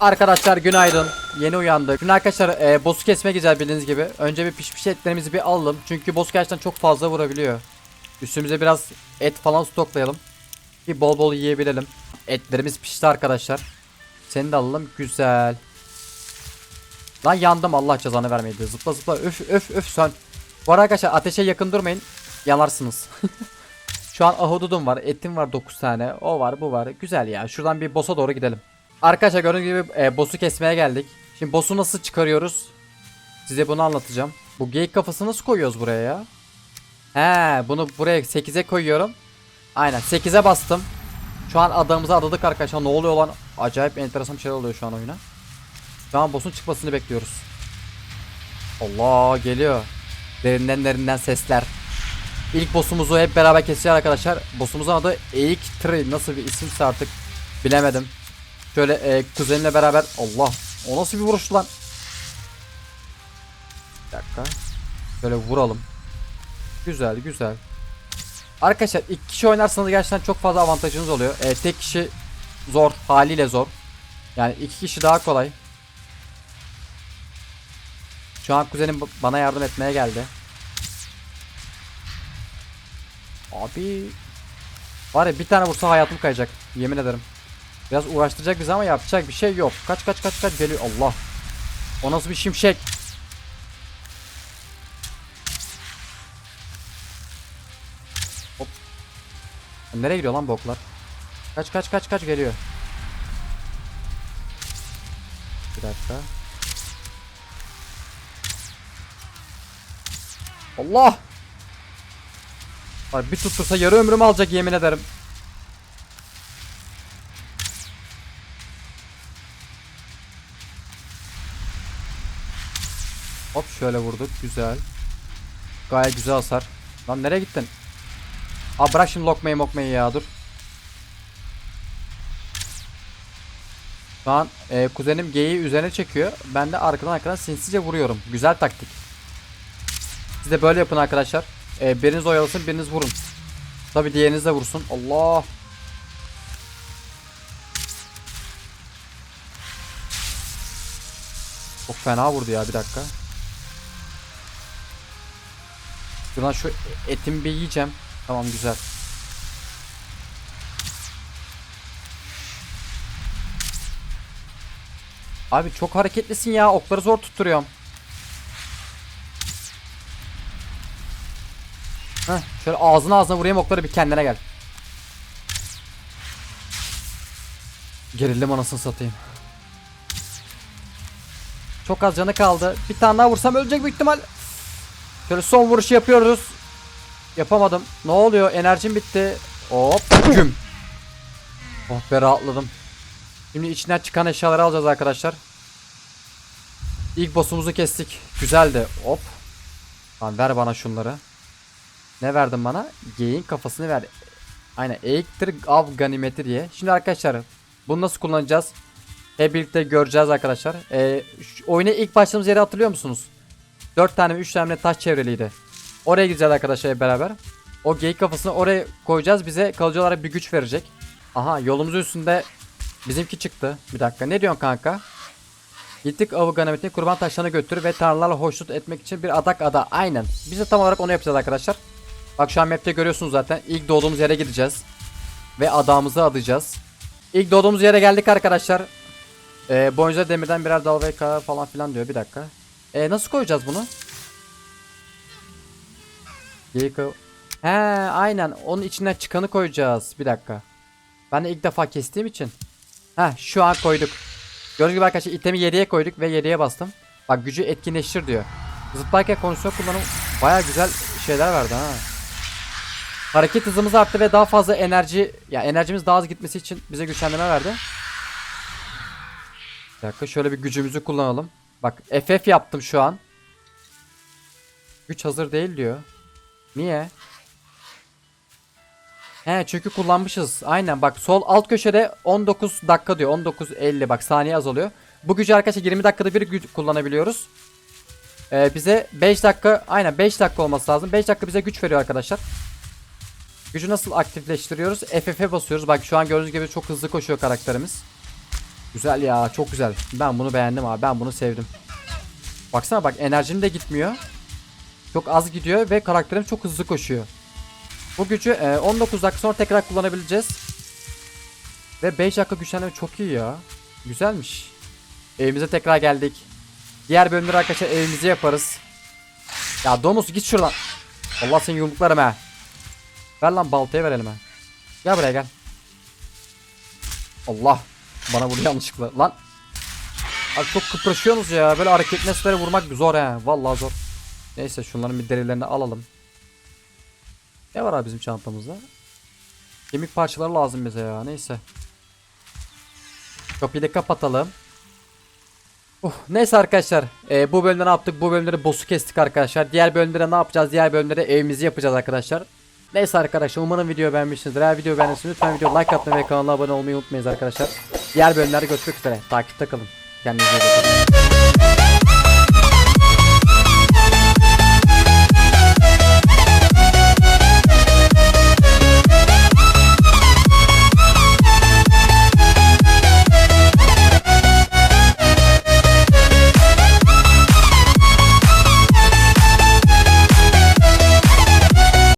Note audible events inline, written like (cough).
Arkadaşlar günaydın. Yeni uyandık. Şimdi arkadaşlar e, boss'u kesmeye gideceğiz bildiğiniz gibi. Önce bir pişmiş etlerimizi bir alalım. Çünkü boss gerçekten çok fazla vurabiliyor. Üstümüze biraz et falan stoklayalım. Ki bol bol yiyebilelim. Etlerimiz pişti arkadaşlar. Seni de alalım. Güzel. Lan yandım Allah cezanı vermeydi. Zıpla zıpla öf öf öf sön. Bu arada arkadaşlar ateşe yakın durmayın. Yanarsınız. (laughs) Şu an ahududum var. Etim var 9 tane. O var bu var. Güzel ya. Şuradan bir boss'a doğru gidelim. Arkadaşlar gördüğünüz gibi e, boss'u kesmeye geldik. Şimdi boss'u nasıl çıkarıyoruz? Size bunu anlatacağım. Bu geyik kafasını nasıl koyuyoruz buraya ya? He bunu buraya 8'e koyuyorum. Aynen 8'e bastım. Şu an adamımıza adadık arkadaşlar. Ne oluyor lan? Acayip enteresan bir şeyler oluyor şu an oyuna. Şu an boss'un çıkmasını bekliyoruz. Allah geliyor. Derinden derinden sesler. İlk boss'umuzu hep beraber keseceğiz arkadaşlar. Boss'umuzun adı Eik Tree. Nasıl bir isimse artık bilemedim. Şöyle e, kuzenimle beraber Allah o nasıl bir vuruş lan? Bir dakika. Şöyle vuralım. Güzel güzel. Arkadaşlar iki kişi oynarsanız gerçekten çok fazla avantajınız oluyor. E, tek kişi zor haliyle zor. Yani iki kişi daha kolay. Şu an kuzenim bana yardım etmeye geldi. Abi var ya bir tane vursa hayatım kayacak. Yemin ederim. Biraz uğraştıracak bizi ama yapacak bir şey yok. Kaç kaç kaç kaç geliyor. Allah. O nasıl bir şimşek? Hop. Nereye gidiyor lan bu oklar? Kaç kaç kaç kaç geliyor. Bir dakika. Allah! Var bir tuttursa yarı ömrümü alacak yemin ederim. Hop şöyle vurduk. Güzel. Gayet güzel hasar. Lan nereye gittin? Aa bırak şimdi lokmayı mokmayı ya dur. Şu an e, kuzenim G'yi üzerine çekiyor. Ben de arkadan arkadan sinsice vuruyorum. Güzel taktik. Siz de böyle yapın arkadaşlar. E, biriniz oyalasın biriniz vurun. Tabi diğeriniz de vursun. Allah. Çok fena vurdu ya bir dakika. Şuradan şu etimi bir yiyeceğim. Tamam güzel. Abi çok hareketlisin ya. Okları zor tutturuyorum. Heh, şöyle ağzına ağzına vurayım okları bir kendine gel. Gerildim anasını satayım. Çok az canı kaldı. Bir tane daha vursam ölecek büyük ihtimal. Şöyle son vuruşu yapıyoruz. Yapamadım. Ne oluyor? Enerjim bitti. Hop. Güm. Oh be rahatladım. Şimdi içinden çıkan eşyaları alacağız arkadaşlar. İlk boss'umuzu kestik. Güzeldi. Hop. Lan ver bana şunları. Ne verdin bana? Geyin kafasını ver. Aynen. Eğiktir av ganimeti diye. Şimdi arkadaşlar bunu nasıl kullanacağız? Hep birlikte göreceğiz arkadaşlar. Ee, oyuna ilk başladığımız yeri hatırlıyor musunuz? 4 tane mi 3 tane taş çevreliydi. Oraya gideceğiz arkadaşlar beraber. O geyik kafasını oraya koyacağız. Bize kalıcı olarak bir güç verecek. Aha yolumuzun üstünde bizimki çıktı. Bir dakika ne diyorsun kanka? Gittik avı kurban taşlarına götür ve tanrılarla hoşnut etmek için bir adak ada. Aynen. Biz de tam olarak onu yapacağız arkadaşlar. Bak şu an map'te görüyorsunuz zaten. İlk doğduğumuz yere gideceğiz. Ve adamımızı adayacağız. İlk doğduğumuz yere geldik arkadaşlar. Ee, boyunca demirden birer dal falan filan diyor. Bir dakika. Ee, nasıl koyacağız bunu? He aynen. Onun içinden çıkanı koyacağız. Bir dakika. Ben de ilk defa kestiğim için. Heh şu an koyduk. Gördüğünüz gibi arkadaşlar itemi 7'ye koyduk ve 7'ye bastım. Bak gücü etkinleştir diyor. Zıplarken kondisyon kullanım baya güzel şeyler verdi ha. Hareket hızımız arttı ve daha fazla enerji ya enerjimiz daha az gitmesi için bize güçlendirme verdi. Bir dakika şöyle bir gücümüzü kullanalım. Bak FF yaptım şu an. Güç hazır değil diyor. Niye? He çünkü kullanmışız. Aynen bak sol alt köşede 19 dakika diyor. 19.50 bak saniye azalıyor. Bu gücü arkadaşlar 20 dakikada bir güç kullanabiliyoruz. Ee, bize 5 dakika aynen 5 dakika olması lazım. 5 dakika bize güç veriyor arkadaşlar. Gücü nasıl aktifleştiriyoruz? FF'e basıyoruz. Bak şu an gördüğünüz gibi çok hızlı koşuyor karakterimiz. Güzel ya çok güzel. Ben bunu beğendim abi. Ben bunu sevdim. Baksana bak enerjim de gitmiyor. Çok az gidiyor ve karakterim çok hızlı koşuyor. Bu gücü e, 19 dakika sonra tekrar kullanabileceğiz. Ve 5 dakika güçlendirme çok iyi ya. Güzelmiş. Evimize tekrar geldik. Diğer bölümleri arkadaşlar evimize yaparız. Ya domuz git şuradan. Allah seni yumruklarım ha. Ver lan baltayı verelim ha. Gel buraya gel. Allah. Bana vurdu yanlışlıkla. Lan. Abi çok kıpraşıyorsunuz ya. Böyle hareket nesneleri vurmak zor he. Vallahi zor. Neyse şunların bir derilerini alalım. Ne var abi bizim çantamızda? Kemik parçaları lazım bize ya. Neyse. Kapıyı da kapatalım. Uh, neyse arkadaşlar. Ee, bu bölümde ne yaptık? Bu bölümleri boss'u kestik arkadaşlar. Diğer bölümlere ne yapacağız? Diğer bölümlere evimizi yapacağız arkadaşlar. Neyse arkadaşlar umarım videoyu beğenmişsinizdir. Eğer videoyu beğendiyseniz lütfen video like atmayı ve kanala abone olmayı unutmayınız arkadaşlar. Diğer bölümlerde görüşmek üzere. Takipte kalın. Kendinize iyi bakın.